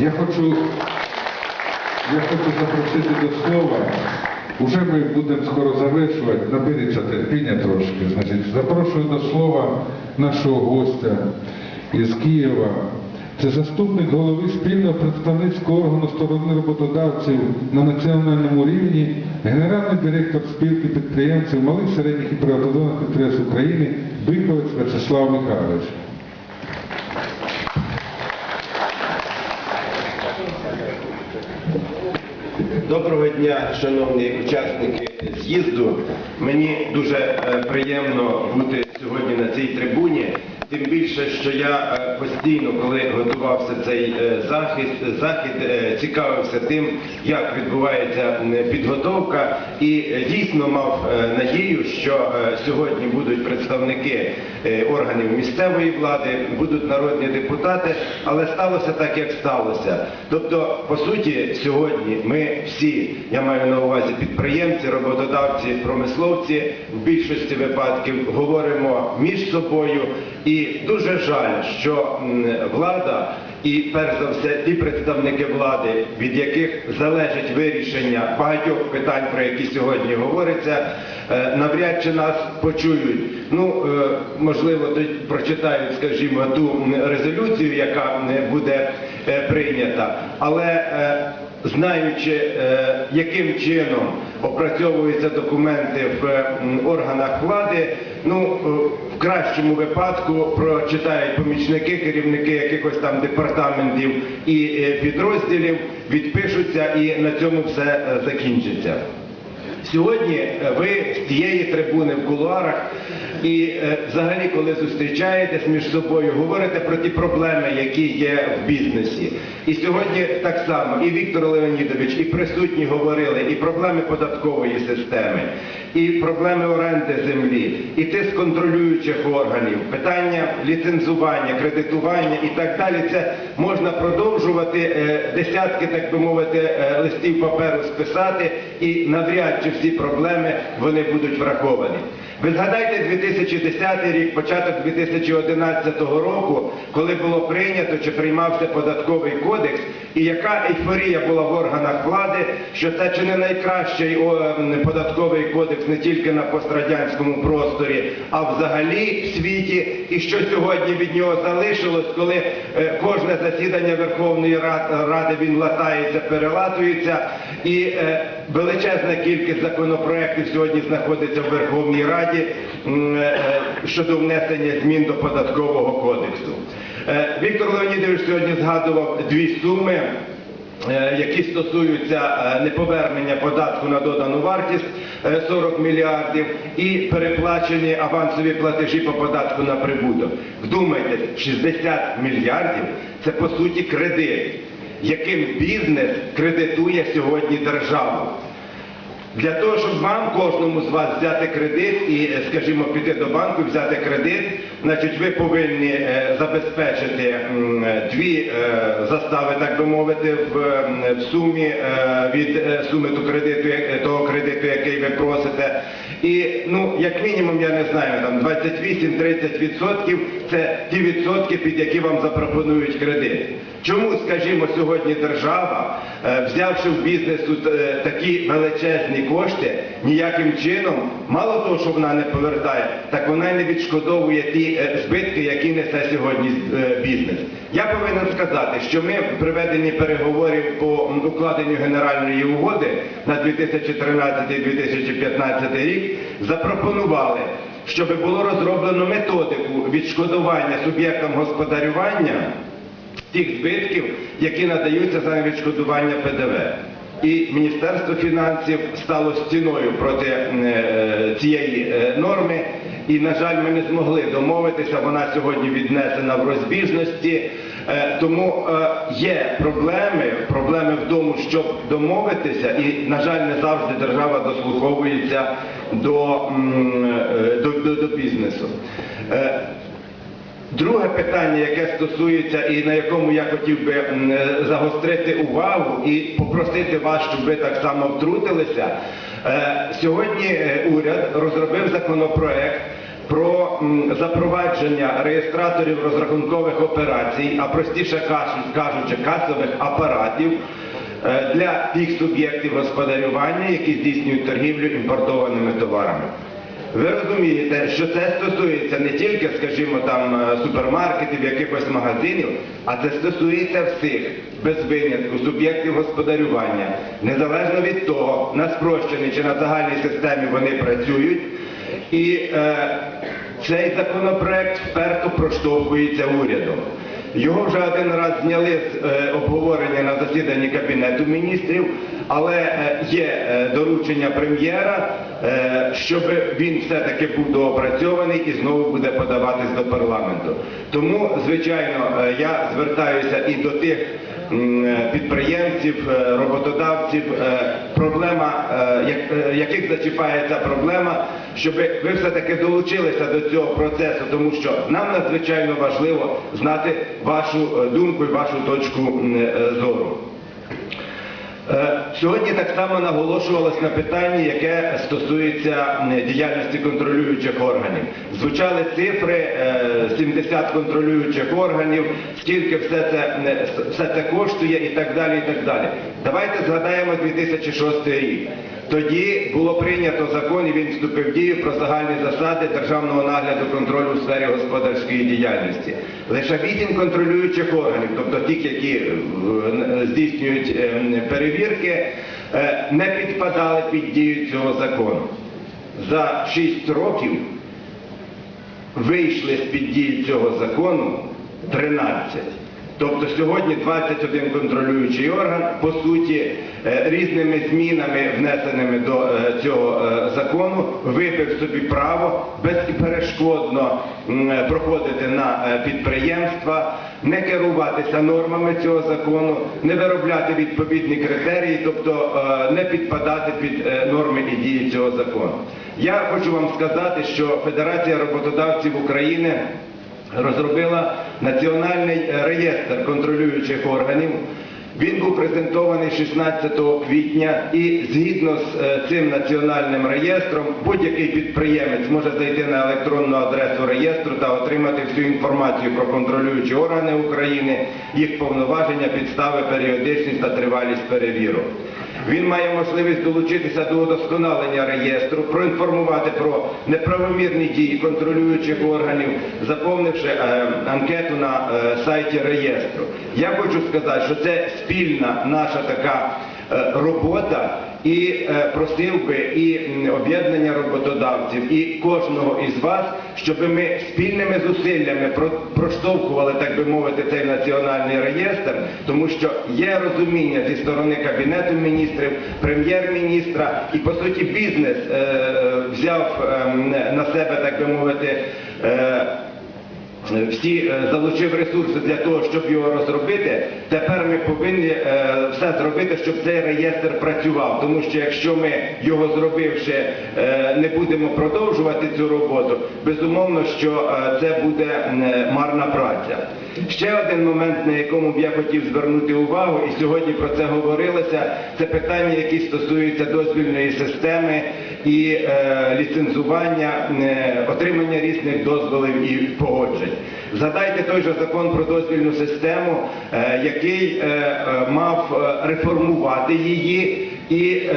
Я хочу, я хочу запросити до слова. Уже ми будемо скоро завершувати, наберіться терпіння трошки. Значить, запрошую до слова нашого гостя із Києва. Це заступник голови спільного представницького органу сторони роботодавців на національному рівні, генеральний директор спілки підприємців малих, середніх і приватизованих підприємств України Биковець Вячеслав Михайлович. Доброго дня, шановні учасники з'їзду. Мені дуже е, приємно бути сьогодні на цій трибуні. Тим більше, що я е, постійно, коли готувався цей е, захід, е, цікавився тим, як відбувається підготовка, і дійсно мав надію, що сьогодні будуть представники органів місцевої влади, будуть народні депутати, але сталося так, як сталося. Тобто, по суті, сьогодні ми всі, я маю на увазі підприємці, роботодавці, промисловці, в більшості випадків говоримо між собою. І дуже жаль, що влада і перш за все ті представники влади, від яких залежить вирішення багатьох питань, про які сьогодні говориться, е, навряд чи нас почують. Ну, е, можливо, прочитають, скажімо, ту резолюцію, яка буде е, прийнята, але знаючи, яким чином опрацьовуються документи в органах влади, ну е, в кращому випадку прочитають помічники, керівники якихось там департаментів і е, підрозділів, відпишуться і на цьому все е, закінчиться. Сьогодні ви з цієї трибуни в кулуарах і е, взагалі, коли зустрічаєтесь між собою, говорите про ті проблеми, які є в бізнесі. І сьогодні так само і Віктор Леонідович, і присутні говорили і проблеми податкової системи, і проблеми оренди землі, і тиск контролюючих органів, питання ліцензування, кредитування і так далі. Це можна продовжувати е, десятки, так би мовити, е, листів паперу списати, і навряд чи всі проблеми вони будуть враховані. Ви згадайте 2010 рік, початок 2011 року, коли було прийнято чи приймався податковий кодекс, і яка ейфорія була в органах влади, що це чи не найкращий податковий кодекс не тільки на пострадянському просторі, а взагалі в світі, і що сьогодні від нього залишилось, коли е, кожне засідання Верховної Ра- Ради він латається, перелатується, і е, величезна кількість законопроєктів сьогодні знаходиться в Верховній Раді е, щодо внесення змін до податкового кодексу. Е, Віктор Леонідович сьогодні згадував дві суми. е, Які стосуються е, неповернення податку на додану вартість е, 40 мільярдів і переплачені авансові платежі по податку на прибуток. Вдумайте, 60 мільярдів це по суті кредит, яким бізнес кредитує сьогодні державу. Для того, щоб вам, кожному з вас взяти кредит і, е, скажімо, піти до банку, взяти кредит, значить ви повинні е, забезпечити дві е, застави, так би мовити, в, сумі від суми ту кредиту, того кредиту, який ви просите. І, ну, як мінімум, я не знаю, там 28-30% це ті відсотки, під які вам запропонують кредит. Чому, скажімо, сьогодні держава, е, взявши в бізнесу е, такі величезні кошти, ніяким чином, мало того, що вона не повертає, так вона й не відшкодовує ті е, збитки, які несе сьогодні бізнес. Я повинен сказати, що ми в проведенні переговорів по укладенню генеральної угоди на 2013-2015 рік запропонували, щоб було розроблено методику відшкодування суб'єктам господарювання тих збитків, які надаються за відшкодування ПДВ. І Міністерство фінансів стало стіною проти е, цієї е, норми. І, на жаль, ми не змогли домовитися, вона сьогодні віднесена в розбіжності. Е, тому є проблеми, проблеми в тому, щоб домовитися, і, на жаль, не завжди держава дослуховується до, до, до, до бізнесу. Друге питання, яке стосується і на якому я хотів би е, загострити увагу і попросити вас, щоб ви так само втрутилися. Е, Сьогодні е, уряд розробив законопроект про запровадження реєстраторів розрахункових операцій, а простіше кажучи, касових апаратів для тих суб'єктів господарювання, які здійснюють торгівлю імпортованими товарами. Ви розумієте, що це стосується не тільки, скажімо, там е, супермаркетів, якихось магазинів, а це стосується всіх без винятку суб'єктів господарювання, незалежно від того, на спрощеній чи на загальній системі вони працюють. І е, цей законопроект вперто проштовхується урядом. Його вже один раз зняли з е, обговорення на засіданні Кабінету міністрів, але е, є е, доручення прем'єра, е, щоб він все-таки був доопрацьований і знову буде подаватись до парламенту. Тому, звичайно, я звертаюся і до тих підприємців, роботодавців, проблема, як- яких зачіпає ця проблема, щоб ви все-таки долучилися до цього процесу, тому що нам надзвичайно важливо знати вашу думку і вашу точку зору. Е, Сьогодні так само наголошувалось на питанні, яке стосується діяльності контролюючих органів. Звучали цифри, е, 70 контролюючих органів, скільки все це, все це коштує і так далі. і так далі. Давайте згадаємо 2006 рік. Тоді було прийнято закон, і він вступив в дію про загальні засади державного нагляду контролю у сфері господарської діяльності. Лише вісім контролюючих органів, тобто тих, які е, здійснюють е, перевірки, е, не підпадали під дію цього закону. За шість років вийшли з-під дії цього закону 13. Тобто сьогодні 21 контролюючий орган, по суті, е, різними змінами, внесеними до е, цього е, закону, вибив собі право безперешкодно проходити на підприємства, не керуватися нормами цього закону, не виробляти відповідні критерії, тобто не підпадати під норми і дії цього закону. Я хочу вам сказати, що Федерація роботодавців України розробила національний е, реєстр контролюючих органів. Він був презентований 16 квітня і згідно з е, цим національним реєстром будь-який підприємець може зайти на електронну адресу реєстру та отримати всю інформацію про контролюючі органи України, їх повноваження, підстави, періодичність та тривалість перевірок. Він має можливість долучитися до удосконалення реєстру, проінформувати про неправомірні дії контролюючих органів, заповнивши е, анкету на е, сайті реєстру. Я хочу сказати, що це спільна наша така е, робота. І е, просив і об'єднання роботодавців, і кожного із вас, щоб ми спільними зусиллями про- проштовхували, так би мовити, цей національний реєстр, тому що є розуміння зі сторони Кабінету міністрів, прем'єр-міністра, і по суті бізнес е, е, взяв е, на себе, так би мовити. Е, всі е, залучив ресурси для того, щоб його розробити. Тепер ми повинні е, все зробити, щоб цей реєстр працював. Тому що якщо ми його зробивши, не будемо продовжувати цю роботу, безумовно, що це буде марна праця. Ще один момент, на якому б я хотів звернути увагу, і сьогодні про це говорилося, це питання, які стосуються дозвільної системи і е, ліцензування, е, отримання різних дозволів і погоджень. Згадайте той же закон про дозвільну систему, е, який е, е, мав реформувати її, і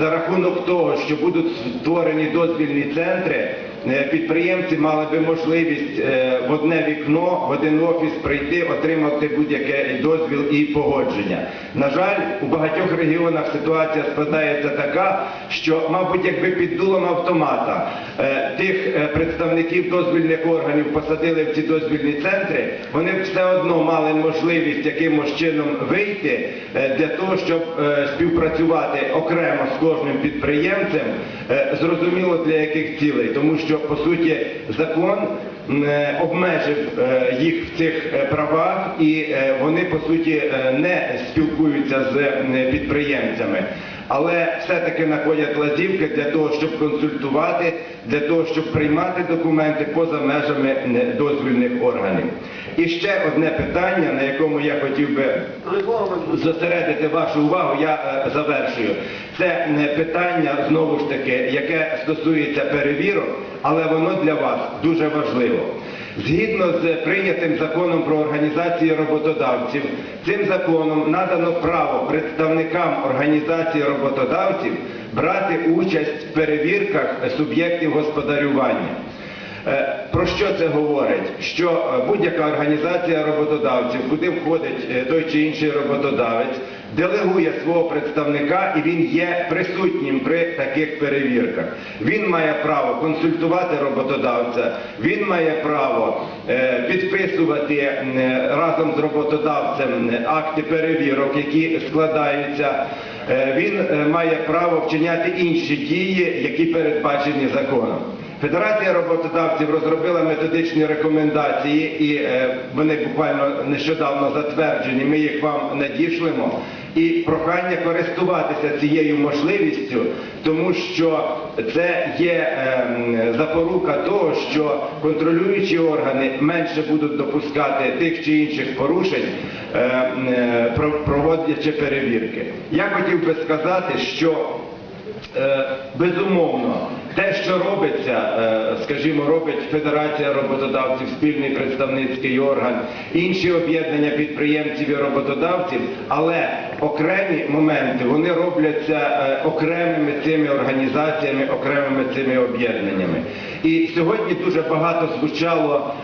за рахунок того, що будуть створені дозвільні центри, підприємці мали би можливість е, в одне вікно, в один офіс прийти, отримати будь-який дозвіл і погодження. На жаль, у багатьох регіонах ситуація складається така, що, мабуть, якби під дулом автомата е, тих е, представників дозвільних органів посадили в ці дозвільні центри, вони б все одно мали можливість якимось чином вийти е, для того, щоб е, співпрацювати окремо з кожним підприємцем, е, зрозуміло для яких цілей, тому що по суті закон е, обмежив е, їх в цих е, правах, і вони по суті не спілкуються з підприємцями. але все-таки знаходять лазівки для того, щоб консультувати, для того, щоб приймати документи поза межами дозвільних органів. І ще одне питання, на якому я хотів би зосередити вашу увагу, я завершую. Це питання знову ж таки, яке стосується перевірок, але воно для вас дуже важливо. Згідно з прийнятим законом про організації роботодавців, цим законом надано право представникам організації роботодавців брати участь в перевірках суб'єктів господарювання. Е, Про що це говорить? Що е, будь-яка організація роботодавців, куди входить е, той чи інший роботодавець, делегує свого представника і він є присутнім при таких перевірках. Він має право консультувати роботодавця, він має право е, підписувати е, разом з роботодавцем е, акти перевірок, які складаються. Він має право вчиняти інші дії, які передбачені законом. Федерація роботодавців розробила методичні рекомендації, і вони буквально нещодавно затверджені. Ми їх вам надішлемо. І прохання користуватися цією можливістю, тому що це є ем, запорука того, що контролюючі органи менше будуть допускати тих чи інших порушень, ем, е, про- проводячи перевірки. Я хотів би сказати, що Е, Безумовно, те, що робиться, е, скажімо, робить Федерація роботодавців, спільний представницький орган, інші об'єднання підприємців і роботодавців, але окремі моменти вони робляться е, окремими цими організаціями, окремими цими об'єднаннями. І сьогодні дуже багато звучало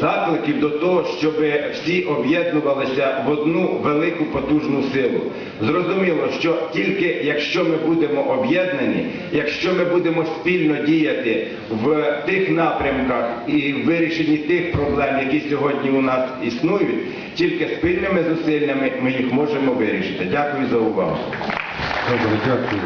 закликів до того, щоб всі об'єднувалися в одну велику потужну силу. Зрозуміло, що тільки якщо ми будемо об'єднані, якщо ми будемо спільно діяти в тих напрямках і в вирішенні тих проблем, які сьогодні у нас існують, тільки спільними зусиллями ми їх можемо вирішити. Дякую за увагу. Добре, дякую.